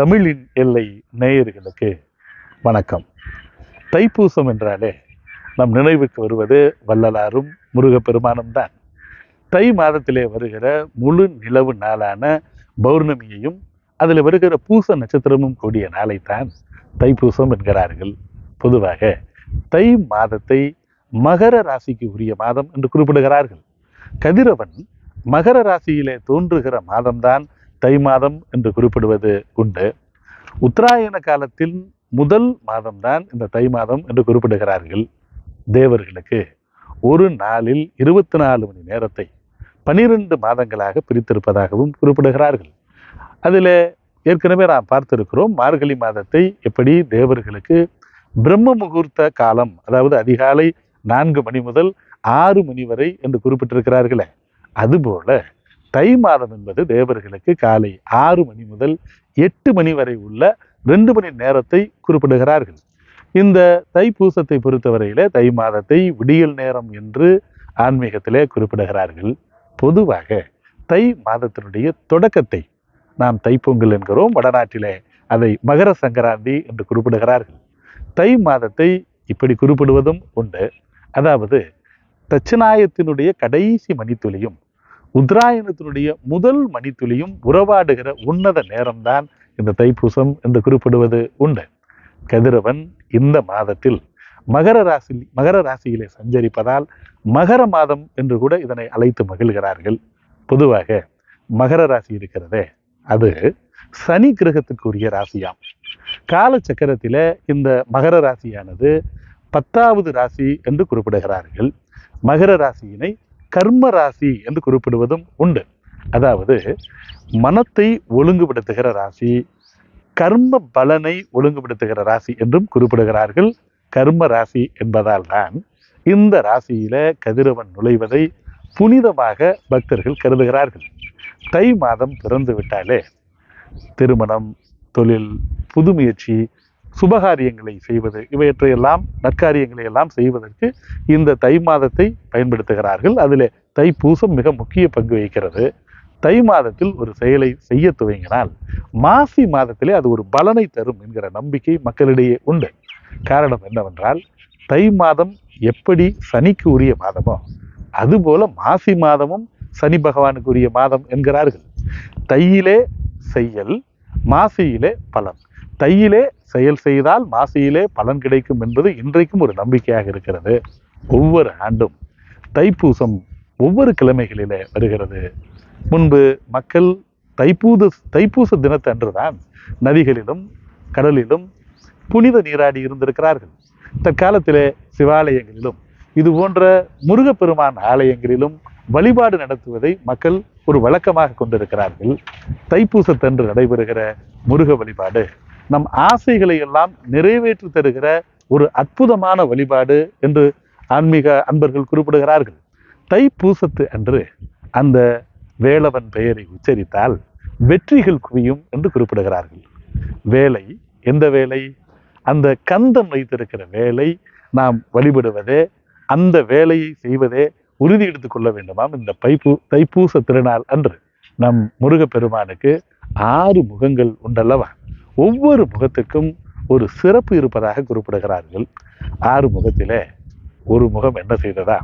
தமிழின் எல்லை நேயர்களுக்கு வணக்கம். தைப்பூசம் என்றாலே நம் நினைவுக்கு வருவது வள்ளலாரும் முருகப்பெருமானும் தான். தை மாதத்திலே வருகிற முழு நிலவு நாளான பௌர்ணமியையும் அதில் வருகிற பூச நட்சத்திரமும் கூடிய நாளைத்தான் தைப்பூசம் என்கிறார்கள். பொதுவாக தை மாதத்தை மகர ராசிக்கு உரிய மாதம் என்று குறிப்பிடுகிறார்கள். கதிரவன் மகர ராசியிலே தோன்றுகிற மாதம்தான் தை மாதம் என்று குறிப்பிடுவது உண்டு. உத்தராயண காலத்தின் முதல் மாதம்தான் இந்த தை மாதம் என்று குறிப்பிடுகிறார்கள் தேவர்களுக்கு. ஒரு நாளில் இருபத்தி நாலு மணி நேரத்தை பனிரெண்டு மாதங்களாக பிரித்திருப்பதாகவும் குறிப்பிடுகிறார்கள். அதில் ஏற்கனவே நாம் பார்த்திருக்கிறோம் மார்கழி மாதத்தை எப்படி தேவர்களுக்கு பிரம்ம முகூர்த்த காலம் அதாவது அதிகாலை நான்கு மணி முதல் ஆறு மணி வரை என்று குறிப்பிட்டிருக்கிறார்களே. அதுபோல தை மாதம் என்பது தேவர்களுக்கு காலை ஆறு மணி முதல் எட்டு மணி வரை உள்ள ரெண்டு மணி நேரத்தை குறிப்பிடுகிறார்கள். இந்த தை பூசத்தை பொறுத்தவரையிலே தை மாதத்தை விடியல் நேரம் என்று ஆன்மீகத்திலே குறிப்பிடுகிறார்கள். பொதுவாக தை மாதத்தினுடைய தொடக்கத்தை நாம் தைப்பொங்கல் என்கிறோம். வடநாட்டிலே அதை மகர சங்கராந்தி என்று குறிப்பிடுகிறார்கள். தை மாதத்தை இப்படி குறிப்பிடுவதும் உண்டு. அதாவது தட்சிணாயத்தினுடைய கடைசி மணித்துளியும் உத்தராயணத்தினுடைய முதல் மணித்துளியும் உறவாடுகிற உன்னத நேரம்தான் இந்த தைப்பூசம் என்று குறிப்பிடுவது உண்டு. கதிரவன் இந்த மாதத்தில் மகர ராசி மகர ராசியிலே சஞ்சரிப்பதால் மகர மாதம் என்று கூட இதனை அழைத்து மகிழ்கிறார்கள். பொதுவாக மகர ராசி இருக்கிறதே அது சனி கிரகத்துக்குரிய ராசியாம். காலச்சக்கரத்திலே இந்த மகர ராசியானது பத்தாவது ராசி என்று குறிப்பிடுகிறார்கள். மகர ராசியினை கர்ம ராசி என்று குறிப்பிடுவதும் உண்டு. அதாவது மனத்தை ஒழுங்குபடுத்துகிற ராசி கர்ம பலனை ஒழுங்குபடுத்துகிற ராசி என்றும் குறிப்பிடுகிறார்கள். கர்ம ராசி என்பதால் தான் இந்த ராசியில கதிரவன் நுழைவதை புனிதமாக பக்தர்கள் கருதுகிறார்கள். தை மாதம் பிறந்து விட்டாலே திருமணம் தொழில் புது முயற்சி சுபகாரியங்களை செய்வது இவற்றையெல்லாம் நற்காரியங்களை எல்லாம் செய்வதற்கு இந்த தை மாதத்தை பயன்படுத்துகிறார்கள். அதிலே தைப்பூசம் மிக முக்கிய பங்கு வகிக்கிறது. தை மாதத்தில் ஒரு செயலை செய்ய துவங்கினால் மாசி மாதத்திலே அது ஒரு பலனை தரும் என்கிற நம்பிக்கை மக்களிடையே உண்டு. காரணம் என்னவென்றால் தை மாதம் எப்படி சனிக்கு உரிய மாதமோ அதுபோல மாசி மாதமும் சனி பகவானுக்கு உரிய மாதம் என்கிறார்கள். தையிலே செய்யல் மாசியிலே பலன். தையிலே செயல் செய்தால் மாசியிலே பலன் கிடைக்கும் என்பது இன்றைக்கும் ஒரு நம்பிக்கையாக இருக்கிறது. ஒவ்வொரு ஆண்டும் தைப்பூசம் ஒவ்வொரு கிழமைகளிலே வருகிறது. முன்பு மக்கள் தைப்பூத தைப்பூச தினத்தன்றுதான் நதிகளிலும் கடலிலும் புனித நீராடி இருந்திருக்கிறார்கள். தற்காலத்திலே சிவாலயங்களிலும் இது போன்ற முருகப்பெருமான் ஆலயங்களிலும் வழிபாடு நடத்துவதை மக்கள் ஒரு வழக்கமாக கொண்டிருக்கிறார்கள். தைப்பூசத்தன்று நடைபெறுகிற முருக வழிபாடு. நம் ஆசைகளை எல்லாம் நிறைவேற்றி தருகிற ஒரு அற்புதமான வழிபாடு என்று ஆன்மீக அன்பர்கள் குறிப்பிடுகிறார்கள். தைப்பூசத்து அன்று அந்த வேலவன் பெயரை உச்சரித்தால் வெற்றிகள் குவியும் என்று குறிப்பிடுகிறார்கள். வேலை எந்த வேலை? அந்த கந்தம் வைத்திருக்கிற வேலை நாம் வழிபடுவதே அந்த வேலையை செய்வதே உறுதி எடுத்துக் கொள்ள வேண்டுமாம் இந்த பைப்பூ தைப்பூச திருநாள் அன்று நம் முருகப்பெருமானுக்கு ஆறு முகங்கள் உண்டல்லவா? ஒவ்வொரு முகத்துக்கும் ஒரு சிறப்பு இருப்பதாக குறிப்பிடுகிறார்கள். ஆறு முகத்திலே ஒரு முகம் என்ன செய்ததா?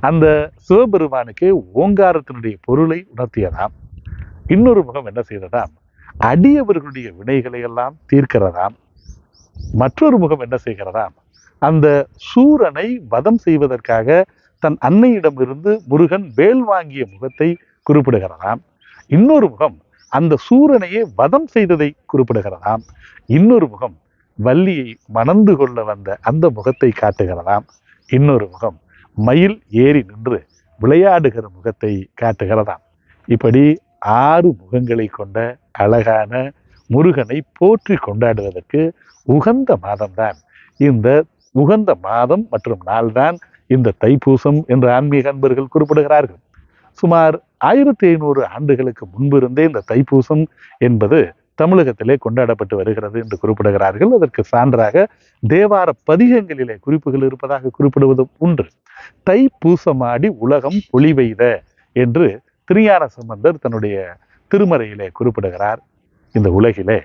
அந்த சிவபெருமானுக்கு ஓங்காரத்தினுடைய பொருளை உணர்த்தியதாம். இன்னொரு முகம் என்ன செய்ததாம்? அடியவர்களுடைய வினைகளை எல்லாம் தீர்க்கிறதாம். மற்றொரு முகம் என்ன செய்கிறதாம்? அந்த சூரனை வதம் செய்வதற்காக தன் அன்னையிடமிருந்து முருகன் வேல் வாங்கிய முகத்தை குறிப்பிடுகிறதாம். இன்னொரு முகம் அந்த சூரனையே வதம் செய்ததை குறிப்பிடுகிறதாம். இன்னொரு முகம் வள்ளியை மணந்து கொள்ள வந்த அந்த முகத்தை காட்டுகிறதாம். இன்னொரு முகம் மயில் ஏறி நின்று விளையாடுகிற முகத்தை காட்டுகிறதாம். இப்படி ஆறு முகங்களை கொண்ட அழகான முருகனை போற்றி கொண்டாடுவதற்கு உகந்த மாதம்தான். இந்த உகந்த மாதம் மற்றும் நாள்தான் இந்த தைப்பூசம் என்று ஆன்மீக அன்பர்கள் குறிப்பிடுகிறார்கள். சுமார் ஆயிரத்தி ஐநூறு ஆண்டுகளுக்கு முன்பிருந்தே இந்த தைப்பூசம் என்பது தமிழகத்திலே கொண்டாடப்பட்டு வருகிறது என்று குறிப்பிடுகிறார்கள். அதற்கு சான்றாக தேவார பதிகங்களிலே குறிப்புகள் இருப்பதாக குறிப்பிடுவதும் உண்டு. தை பூசமாடி உலகம் பொலிவெய்த என்று திருஞான சம்பந்தர் தன்னுடைய திருமறையிலே குறிப்பிடுகிறார். இந்த உலகிலே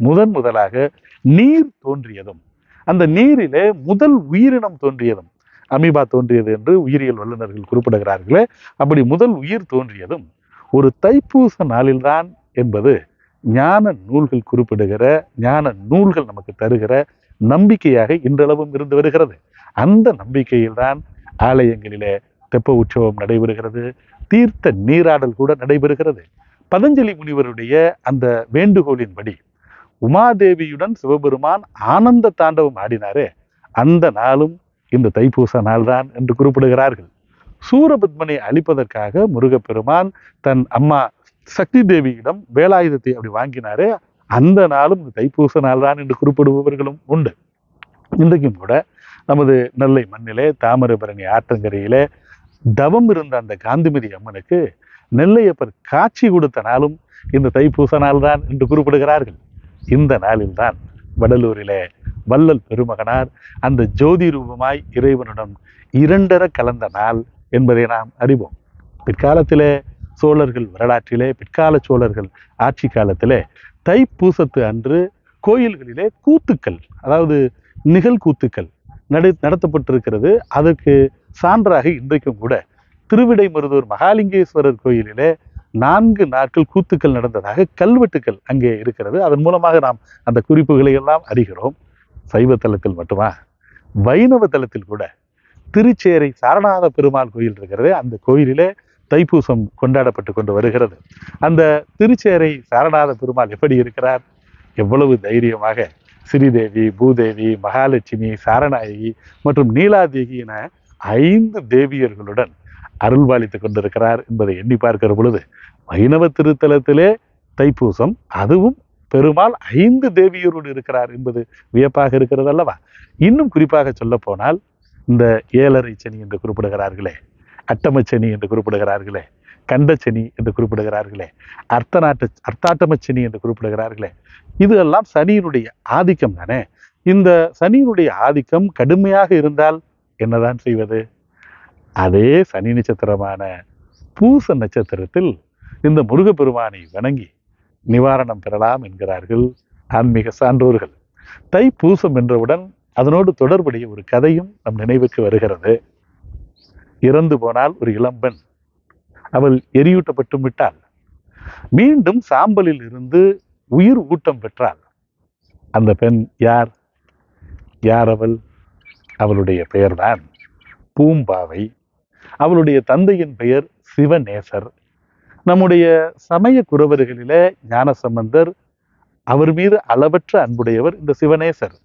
முதன் முதலாக நீர் தோன்றியதும் அந்த நீரிலே முதல் உயிரினம் தோன்றியதும் அமீபா தோன்றியது என்று உயிரியல் வல்லுநர்கள் குறிப்பிடுகிறார்களே. அப்படி முதல் உயிர் தோன்றியதும் ஒரு தைப்பூச நாளில்தான் என்பது ஞான நூல்கள் குறிப்பிடுகிற ஞான நூல்கள் நமக்கு தருகிற நம்பிக்கையாக இன்றளவும் இருந்து வருகிறது. அந்த நம்பிக்கையில்தான் ஆலயங்களிலே தெப்ப உற்சவம் நடைபெறுகிறது. தீர்த்த நீராடல் கூட நடைபெறுகிறது. பதஞ்சலி முனிவருடைய அந்த வேண்டுகோளின்படி உமாதேவியுடன் சிவபெருமான் ஆனந்த தாண்டவம் ஆடினாரே. அந்த நாளும் இந்த தைப்பூச நாள்தான் என்று குறிப்பிடுகிறார்கள். சூரபத்மனை அழிப்பதற்காக முருகப்பெருமான் தன் அம்மா சக்தி தேவியிடம் வேலாயுதத்தை அப்படி வாங்கினாரே அந்த நாளும் இந்த தைப்பூச நாள்தான் என்று குறிப்பிடுபவர்களும் உண்டு. இன்றைக்கும் கூட நமது நெல்லை மண்ணிலே தாமிரபரணி ஆற்றங்கரையிலே தவம் இருந்த அந்த காந்திமதி அம்மனுக்கு நெல்லையப்பர் காட்சி கொடுத்த நாளும் இந்த தைப்பூச நாள்தான் என்று குறிப்பிடுகிறார்கள். இந்த நாளில்தான் வடலூரிலே வள்ளல் பெருமகனார் அந்த ஜோதி ரூபமாய் இறைவனுடன் இரண்டர கலந்த நாள் என்பதை நாம் அறிவோம். பிற்காலத்திலே சோழர்கள் வரலாற்றிலே பிற்கால சோழர்கள் ஆட்சி காலத்திலே தைப்பூசத்து அன்று கோயில்களிலே கூத்துக்கள் அதாவது நிகழ்கூத்துக்கள் நடு நடத்தப்பட்டிருக்கிறது. அதற்கு சான்றாக இன்றைக்கும் கூட திருவிடைமருதூர் மகாலிங்கேஸ்வரர் கோயிலிலே நான்கு நாட்கள் கூத்துக்கள் நடந்ததாக கல்வெட்டுக்கள் அங்கே இருக்கிறது. அதன் மூலமாக நாம் அந்த குறிப்புகளை எல்லாம் அறிகிறோம். சைவ தலத்தில் மட்டுமா? வைணவ தலத்தில் கூட. திருச்சேரை சாரநாத பெருமாள் கோயில் இருக்கிறது அந்த கோயிலிலே தைப்பூசம் கொண்டாடப்பட்டு கொண்டு வருகிறது. அந்த திருச்சேரை சாரநாத பெருமாள் எப்படி இருக்கிறார்? எவ்வளவு தைரியமாக ஸ்ரீதேவி பூதேவி மகாலட்சுமி சாரநாயகி மற்றும் நீலாதேவி என ஐந்து தேவியர்களுடன் அருள்பாலித்து கொண்டிருக்கிறார் என்பதை எண்ணி பார்க்கிற பொழுது வைணவ திருத்தலத்திலே தைப்பூசம் அதுவும் பெருமாள் ஐந்து தேவியரோடு இருக்கிறார் என்பது வியப்பாக இருக்கிறது அல்லவா? இன்னும் குறிப்பாக சொல்ல போனால் இந்த ஏழரை சனி என்று குறிப்பிடுகிறார்களே அட்டமச்சனி என்று குறிப்பிடுகிறார்களே கண்டச்சனி என்று குறிப்பிடுகிறார்களே அர்த்தநாட்ட அர்த்தாட்டமச்சனி என்று குறிப்பிடுகிறார்களே இது எல்லாம் சனியினுடைய ஆதிக்கம் தானே? இந்த சனியினுடைய ஆதிக்கம் கடுமையாக இருந்தால் என்னதான் செய்வது? அதே சனி நட்சத்திரமான பூச நட்சத்திரத்தில் இந்த முருகப்பெருமானை வணங்கி நிவாரணம் பெறலாம் என்கிறார்கள் ஆன்மீக சான்றோர்கள். தை பூசம் என்றவுடன் அதனோடு தொடர்புடைய ஒரு கதையும் நம் நினைவுக்கு வருகிறது. இறந்து போனால் ஒரு இளம்பெண். அவள் எரியூட்டப்பட்டு விட்டாள். மீண்டும் சாம்பலில் இருந்து உயிர் ஊட்டம் பெற்றாள். அந்த பெண் யார்? யார் அவள்? அவளுடைய பெயர்தான் பூம்பாவை. அவளுடைய தந்தையின் பெயர் சிவநேசர். நம்முடைய சமய குறவர்களிலே ஞானசம்பந்தர் அவர் மீது அளவற்ற அன்புடையவர் இந்த சிவநேசர்.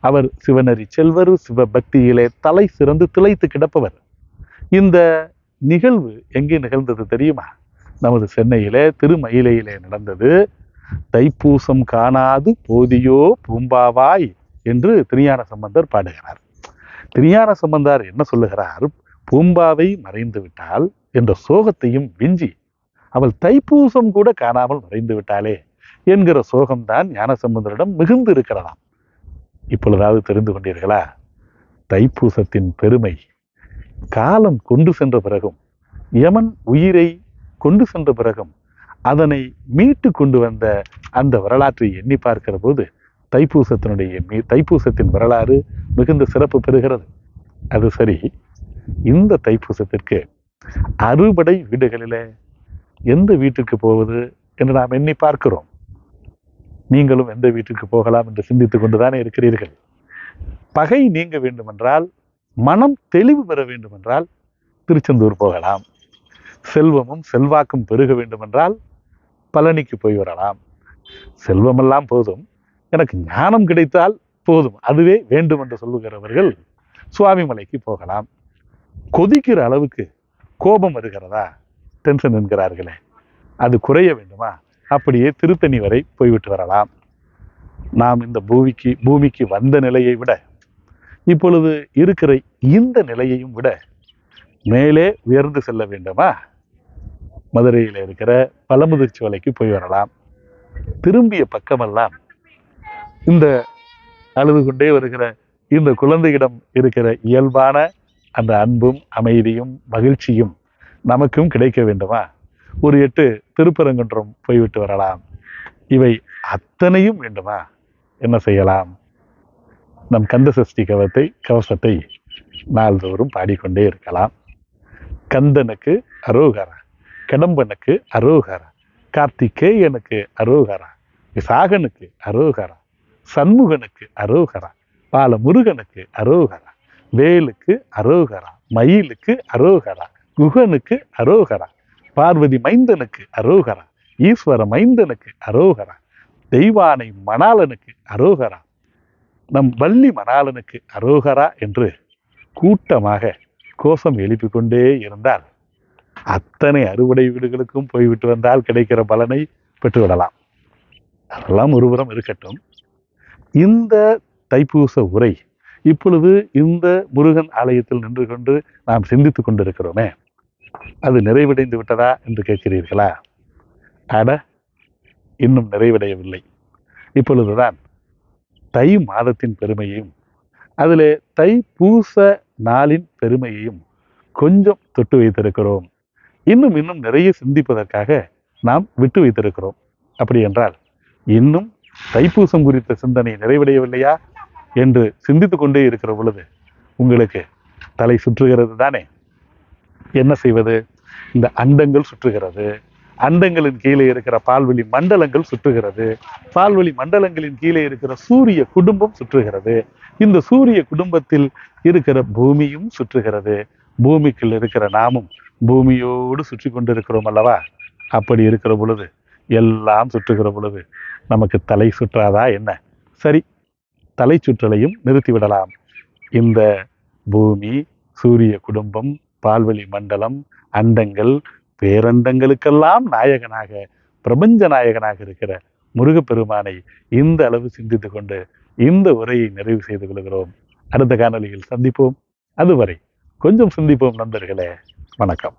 அவர் சிவனரி செல்வர் சிவபக்தியிலே தலை சிறந்து திளைத்து கிடப்பவர். இந்த நிகழ்வு எங்கே நிகழ்ந்தது தெரியுமா? நமது சென்னையிலே திருமயிலையிலே நடந்தது. தைப்பூசம் காணாது போதியோ பூம்பாவாய் என்று திருஞான சம்பந்தர் பாடுகிறார். திருஞான சம்பந்தார் என்ன சொல்லுகிறார்? பூம்பாவை மறைந்து விட்டால் என்ற சோகத்தையும் விஞ்சி அவள் தைப்பூசம் கூட காணாமல் மறைந்து விட்டாளே என்கிற சோகம்தான் ஞானசம்பந்தரிடம் மிகுந்து இருக்கிறதாம் இப்பொழுதாவது தெரிந்து கொண்டீர்களா? தைப்பூசத்தின் பெருமை. காலம் கொண்டு சென்ற பிறகும் யமன் உயிரை கொண்டு சென்ற பிறகும் அதனை மீட்டு கொண்டு வந்த அந்த வரலாற்றை எண்ணி பார்க்கிற போது தைப்பூசத்தினுடைய மீ- தைப்பூசத்தின் வரலாறு மிகுந்த சிறப்பு பெறுகிறது. அது சரி இந்த தைப்பூசத்திற்கு அறுபடை வீடுகளிலே எந்த வீட்டுக்கு போவது என்று நாம் எண்ணி பார்க்கிறோம். நீங்களும் எந்த வீட்டுக்கு போகலாம் என்று சிந்தித்துக் கொண்டுதானே இருக்கிறீர்கள். பகை நீங்க வேண்டுமென்றால் மனம் தெளிவு பெற வேண்டுமென்றால் திருச்செந்தூர் போகலாம். செல்வமும் செல்வாக்கும் பெருக வேண்டுமென்றால் பழனிக்கு போய் வரலாம். செல்வமெல்லாம் போதும். எனக்கு ஞானம் கிடைத்தால் போதும். அதுவே வேண்டும் என்று சொல்லுகிறவர்கள் சுவாமிமலைக்கு போகலாம். கொதிக்கிற அளவுக்கு கோபம் வருகிறதா? டென்ஷன் என்கிறார்களே. அது குறைய வேண்டுமா? அப்படியே திருத்தணி வரை போய்விட்டு வரலாம். நாம் இந்த பூமிக்கு பூமிக்கு வந்த நிலையை விட இப்பொழுது இருக்கிற இந்த நிலையையும் விட மேலே உயர்ந்து செல்ல வேண்டுமா? மதுரையில் இருக்கிற பழமுதிர்ச்சோலைக்கு போய் வரலாம். திரும்பிய பக்கமெல்லாம் இந்த அழுது கொண்டே வருகிற இந்த குழந்தையிடம் இருக்கிற இயல்பான அந்த அன்பும் அமைதியும் மகிழ்ச்சியும் நமக்கும் கிடைக்க வேண்டுமா? ஒரு எட்டு திருப்பரங்குன்றம் போய்விட்டு வரலாம். இவை அத்தனையும் வேண்டுமா? என்ன செய்யலாம்? நம் கந்த சஷ்டி கவத்தை கவசத்தை நாள்தோறும் பாடிக்கொண்டே இருக்கலாம். கந்தனுக்கு அரோகரா கடம்பனுக்கு அரோகரா கார்த்திகேயனுக்கு அரோகரா விசாகனுக்கு அரோகரா சண்முகனுக்கு அரோகரா பாலமுருகனுக்கு அரோகரா வேலுக்கு அரோகரா மயிலுக்கு அரோகரா குகனுக்கு அரோகரா பார்வதி மைந்தனுக்கு அரோகரா ஈஸ்வர மைந்தனுக்கு அரோகரா தெய்வானை மணாளனுக்கு அரோகரா நம் வள்ளி மணாளனுக்கு அரோகரா என்று கூட்டமாக கோஷம் எழுப்பிக் கொண்டே இருந்தால் அத்தனை அறுவடை வீடுகளுக்கும் போய்விட்டு வந்தால் கிடைக்கிற பலனை பெற்றுவிடலாம். அதெல்லாம் ஒருபுறம் இருக்கட்டும். இந்த தைப்பூச உரை இப்பொழுது இந்த முருகன் ஆலயத்தில் நின்று கொண்டு நாம் சிந்தித்து கொண்டிருக்கிறோமே. அது நிறைவடைந்து விட்டதா என்று கேட்கிறீர்களா? அட இன்னும் நிறைவடையவில்லை. இப்பொழுதுதான் தை மாதத்தின் பெருமையையும் அதிலே தை பூச நாளின் பெருமையையும் கொஞ்சம் தொட்டு வைத்திருக்கிறோம். இன்னும் இன்னும் நிறைய சிந்திப்பதற்காக நாம் விட்டு வைத்திருக்கிறோம். அப்படி என்றால் இன்னும் தைப்பூசம் குறித்த சிந்தனை நிறைவடையவில்லையா? என்று சிந்தித்து கொண்டே இருக்கிற பொழுது உங்களுக்கு தலை சுற்றுகிறது தானே? என்ன செய்வது? இந்த அண்டங்கள் சுற்றுகிறது. அண்டங்களின் கீழே இருக்கிற பால்வெளி மண்டலங்கள் சுற்றுகிறது. பால்வெளி மண்டலங்களின் கீழே இருக்கிற சூரிய குடும்பம் சுற்றுகிறது. இந்த சூரிய குடும்பத்தில் இருக்கிற பூமியும் சுற்றுகிறது. பூமிக்குள் இருக்கிற நாமும் பூமியோடு சுற்றி கொண்டிருக்கிறோம் அல்லவா? அப்படி இருக்கிற பொழுது எல்லாம் சுற்றுகிற பொழுது நமக்கு தலை சுற்றாதா என்ன? சரி தலை சுற்றலையும் நிறுத்திவிடலாம். இந்த பூமி சூரிய குடும்பம் பால்வெளி மண்டலம் அண்டங்கள் பேரண்டங்களுக்கெல்லாம் நாயகனாக பிரபஞ்ச நாயகனாக இருக்கிற முருகப்பெருமானை இந்த அளவு சிந்தித்து கொண்டு இந்த உரையை நிறைவு செய்து கொள்கிறோம். அடுத்த காணொளியில் சந்திப்போம். அதுவரை கொஞ்சம் சிந்திப்போம் நண்பர்களே. வணக்கம்.